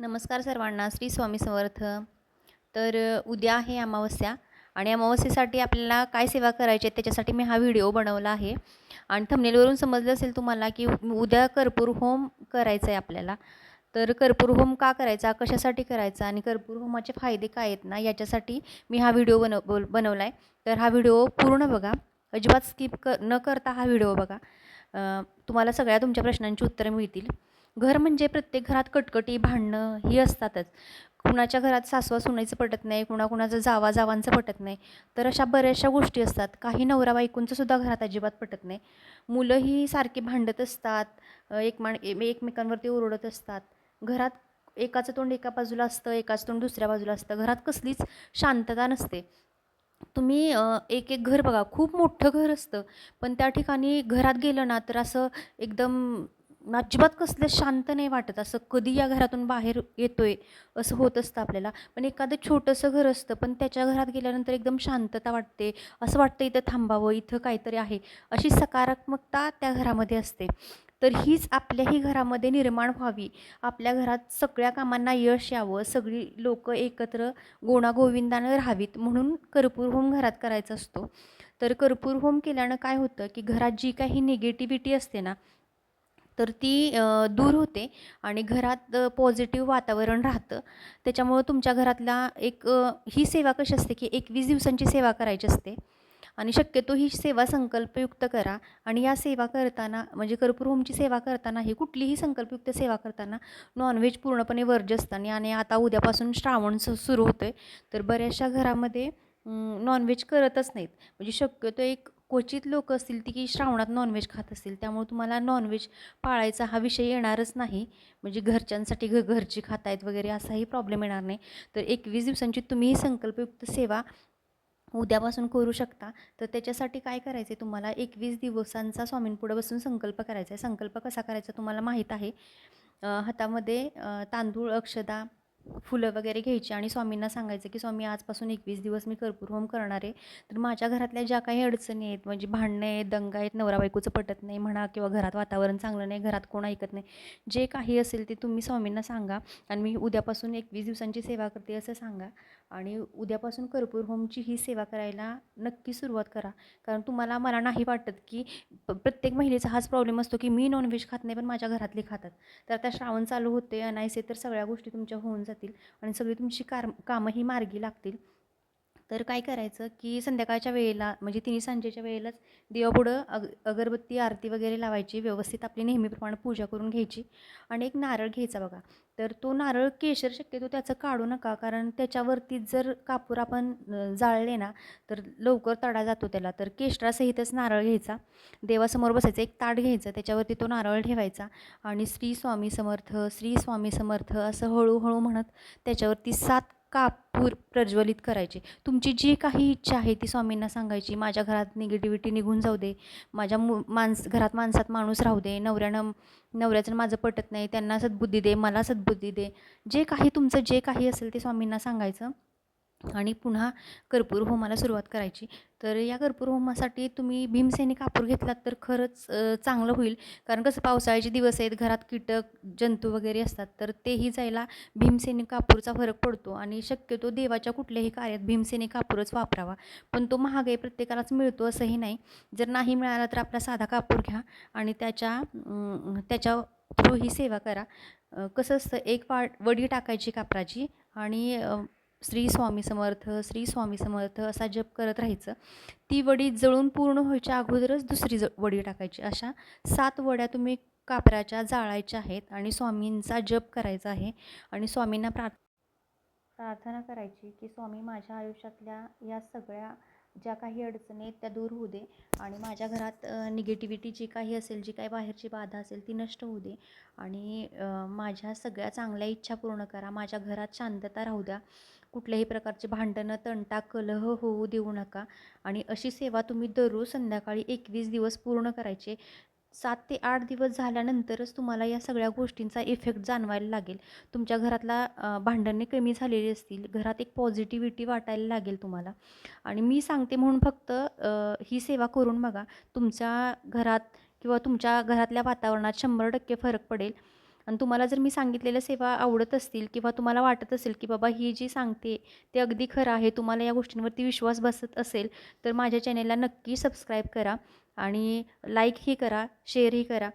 नमस्कार सर्वांना श्री स्वामी समर्थ. तर उद्या आहे अमावस्या आणि अमावस्येसाठी आपल्याला काय सेवा करायची आहे त्याच्यासाठी मी हा व्हिडिओ बनवला आहे. आणि थंबनेलवरून समजलं असेल तुम्हाला की उद्या कर्पूर होम करायचं आहे आपल्याला. तर कर्पूर होम का करायचा कशासाठी करायचा आणि कर्पूर होमाचे फायदे काय आहेत ना याच्यासाठी मी हा व्हिडिओ बनव बनवला आहे तर हा व्हिडिओ पूर्ण बघा. अजिबात स्किप क न करता हा व्हिडिओ बघा. तुम्हाला सगळ्या तुमच्या प्रश्नांची उत्तरं मिळतील. घर म्हणजे प्रत्येक घरात कटकटी भांडणं ही असतातच. कुणाच्या घरात सासवा सुनायचं पटत नाही कुणाकुणाचं जावा जावांचं पटत नाही. तर अशा बऱ्याचशा गोष्टी असतात. काही नवरा बायकोंचं सुद्धा घरात अजिबात पटत नाही. मुलंही सारखी भांडत असतात एकमा एकमेकांवरती ओरडत असतात. घरात एकाचं तोंड एका बाजूला असतं एकाचं तोंड दुसऱ्या बाजूला असतं. घरात कसलीच शांतता नसते. तुम्ही एक एक घर बघा. खूप मोठं घर असतं. पण त्या ठिकाणी घरात गेलं ना तर असं एकदम अजिबात कसलं शांत नाही वाटत. असं कधी या घरातून बाहेर येतोय असं होत असतं आपल्याला. पण एखादं छोटंसं घर असतं पण त्याच्या घरात गेल्यानंतर एकदम शांतता वाटते. असं वाटतं इथं थांबावं इथं काहीतरी आहे. अशी सकारात्मकता त्या घरामध्ये असते. तर हीच आपल्याही घरामध्ये निर्माण व्हावी. आपल्या घरात सगळ्या कामांना यश यावं. सगळी लोकं एकत्र गोणागोविंदानं राहावीत म्हणून कर्पूर होम घरात करायचा असतो. तर कर्पूर होम केल्यानं काय होतं की घरात जी काही निगेटिव्हिटी असते ना तर ती दूर होते आणि घरात पॉझिटिव्ह वातावरण राहतं. त्याच्यामुळं तुमच्या घरातला एक ही सेवा कशी असते की एकवीस दिवसांची सेवा करायची असते आणि शक्यतो ही सेवा संकल्पयुक्त करा आणि या सेवा करताना म्हणजे कर्पूर होमची सेवा करताना ही कुठलीही संकल्पयुक्त सेवा करताना नॉनव्हेज पूर्णपणे वर्ज्य असतं आणि आता उद्यापासून श्रावण सुरू होतं आहे तर बऱ्याचशा घरामध्ये नॉनव्हेज करतच नाहीत. म्हणजे शक्यतो एक क्वचित लोक असतील ती की श्रावणात नॉनव्हेज खात असतील त्यामुळे तुम्हाला नॉनव्हेज पाळायचा हा विषय येणारच नाही. म्हणजे घरच्यांसाठी घ घरची खातायत वगैरे असाही प्रॉब्लेम येणार नाही. तर एकवीस दिवसांची तुम्ही ही संकल्पयुक्त सेवा उद्यापासून करू शकता. तर त्याच्यासाठी काय करायचं आहे तुम्हाला? एकवीस दिवसांचा स्वामींपुढं बसून संकल्प करायचा आहे संकल्प कसा करायचा तुम्हाला माहीत आहे? हातामध्ये तांदूळ अक्षदा फुलं वगैरे घ्यायची आणि स्वामींना सांगायचं की स्वामी आजपासून एकवीस दिवस मी कर्पूर होम करणार आहे. तर माझ्या घरातल्या ज्या काही अडचणी आहेत म्हणजे भांडणं आहेत दंगा आहेत नवरा बायकोचं पटत नाही म्हणा किंवा घरात वातावरण चांगलं नाही घरात कोण ऐकत नाही जे काही असेल ते तुम्ही स्वामींना सांगा आणि मी उद्यापासून एकवीस दिवसांची सेवा करते असं सांगा. आणि उद्यापासून कर्पूर होमची ही सेवा करायला नक्की सुरुवात करा. कारण तुम्हाला मला नाही वाटत की प्रत्येक महिलेचा हाच प्रॉब्लेम असतो की मी नॉनव्हेज खात नाही पण माझ्या घरातले खातात. तर आता श्रावण चालू होते अनायसे तर सगळ्या गोष्टी तुमच्या होऊन जातील आणि सगळी तुमची कार कामंही मार्गी लागतील. तर काय करायचं की संध्याकाळच्या वेळेला म्हणजे तिन्ही सांजेच्या वेळेलाच देवापुढं अग अगरबत्ती आरती वगैरे लावायची व्यवस्थित आपली नेहमीप्रमाणे पूजा करून घ्यायची आणि एक नारळ घ्यायचा बघा. तर तो नारळ केशर शक्यतो त्याचं काढू नका कारण त्याच्यावरती जर कापूर आपण जाळले ना तर लवकर तडा जातो त्याला. तर केशरासहितच नारळ घ्यायचा. देवासमोर बसायचं एक ताट घ्यायचं त्याच्यावरती तो नारळ ठेवायचा आणि श्री स्वामी समर्थ श्री स्वामी समर्थ असं हळूहळू म्हणत त्याच्यावरती सात कापूर प्रज्वलित करायचे. तुमची जी काही इच्छा आहे ती स्वामींना सांगायची. माझ्या घरात निगेटिव्हिटी निघून जाऊ दे. माझ्या मु माणस घरात माणसात माणूस राहू दे. नवऱ्यानं नवऱ्याचं माझं पटत नाही. त्यांना सद्बुद्धी दे मला सद्बुद्धी दे. जे काही तुमचं जे काही असेल ते स्वामींना सांगायचं. आणि पुन्हा कर्पूर होमाला सुरुवात करायची. तर या कर्पूर होमासाठी तुम्ही भीमसेनी कापूर घेतलात तर खरंच चांगलं होईल. कारण कसं पावसाळ्याचे दिवस आहेत घरात कीटक जंतू वगैरे असतात तर तेही जायला भीमसेनी कापूरचा फरक पडतो. आणि शक्यतो देवाच्या कुठल्याही कार्यात भीमसेनी कापूरच वापरावा. पण तो महागाई प्रत्येकालाच मिळतो असंही नाही. जर नाही मिळाला तर आपला साधा कापूर घ्या आणि त्याच्या त्याच्या थ्रू ही सेवा करा. कसं असतं एक वा वडी टाकायची कापराची आणि श्री स्वामी समर्थ श्री स्वामी समर्थ असा जप करत राहायचं. ती वडी जळून पूर्ण व्हायच्या अगोदरच दुसरी ज वडी टाकायची. अशा सात वड्या तुम्ही कापराच्या जाळायच्या आहेत आणि स्वामींचा जप करायचा आहे आणि स्वामींना प्रार्थ प्रार्थना करायची की स्वामी माझ्या आयुष्यातल्या या सगळ्या ज्या काही अडचणी आहेत त्या दूर होऊ दे आणि माझ्या घरात निगेटिव्हिटी जी काही असेल जी काही बाहेरची बाधा असेल ती नष्ट होऊ दे आणि माझ्या सगळ्या चांगल्या इच्छा पूर्ण करा. माझ्या घरात शांतता राहू द्या. कुठल्याही प्रकारचे भांडणं तंटा कलह होऊ देऊ नका. आणि अशी सेवा तुम्ही दररोज संध्याकाळी एकवीस दिवस पूर्ण करायचे. सात ते आठ दिवस झाल्यानंतरच तुम्हाला या सगळ्या गोष्टींचा इफेक्ट जाणवायला लागेल. तुमच्या घरातला भांडणे कमी झालेली असतील घरात एक पॉझिटिव्हिटी वाटायला लागेल तुम्हाला. आणि मी सांगते म्हणून फक्त ही सेवा करून बघा. तुमच्या घरात किंवा तुमच्या घरातल्या वातावरणात शंभर टक्के फरक पडेल. आणि तुम्हाला जर मी सांगितलेल्या सेवा आवडत असतील किंवा तुम्हाला वाटत असेल की बाबा ही जी सांगते ते अगदी खरं आहे तुम्हाला या गोष्टींवरती विश्वास बसत असेल तर माझ्या चॅनेलला नक्की सबस्क्राईब करा आणि लाईकही करा शेअरही करा.